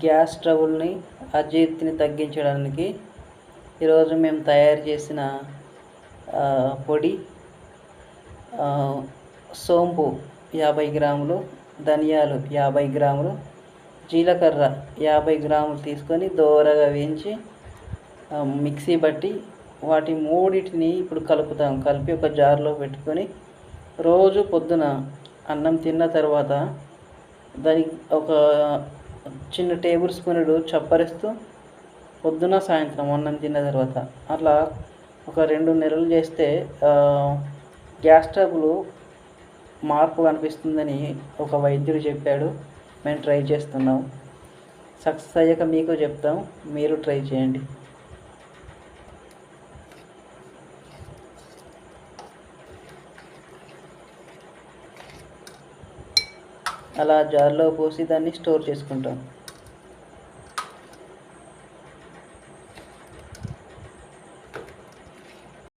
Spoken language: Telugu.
గ్యాస్ ట్రబుల్ని అజీర్తిని తగ్గించడానికి ఈరోజు మేము తయారు చేసిన పొడి సోంపు యాభై గ్రాములు ధనియాలు యాభై గ్రాములు జీలకర్ర యాభై గ్రాములు తీసుకొని దోరగా వేయించి మిక్సీ బట్టి వాటి మూడింటిని ఇప్పుడు కలుపుతాం. కలిపి ఒక జార్లో పెట్టుకొని రోజు పొద్దున అన్నం తిన్న తర్వాత దానికి ఒక చిన్న టేబుల్ స్పూనుడు చప్పరిస్తూ పొద్దున సాయంత్రం అన్నం తిన్న తర్వాత అట్లా ఒక రెండు నెలలు చేస్తే గ్యాస్ ట్రబుల్ మార్పు కనిపిస్తుందని ఒక వైద్యుడు చెప్పాడు. మేము ట్రై చేస్తున్నాం. సక్సెస్ అయ్యాక మీకు చెప్తాం. మీరు ట్రై చేయండి. అలా జార్లో పోసి దాన్ని స్టోర్ చేసుకుంటాం.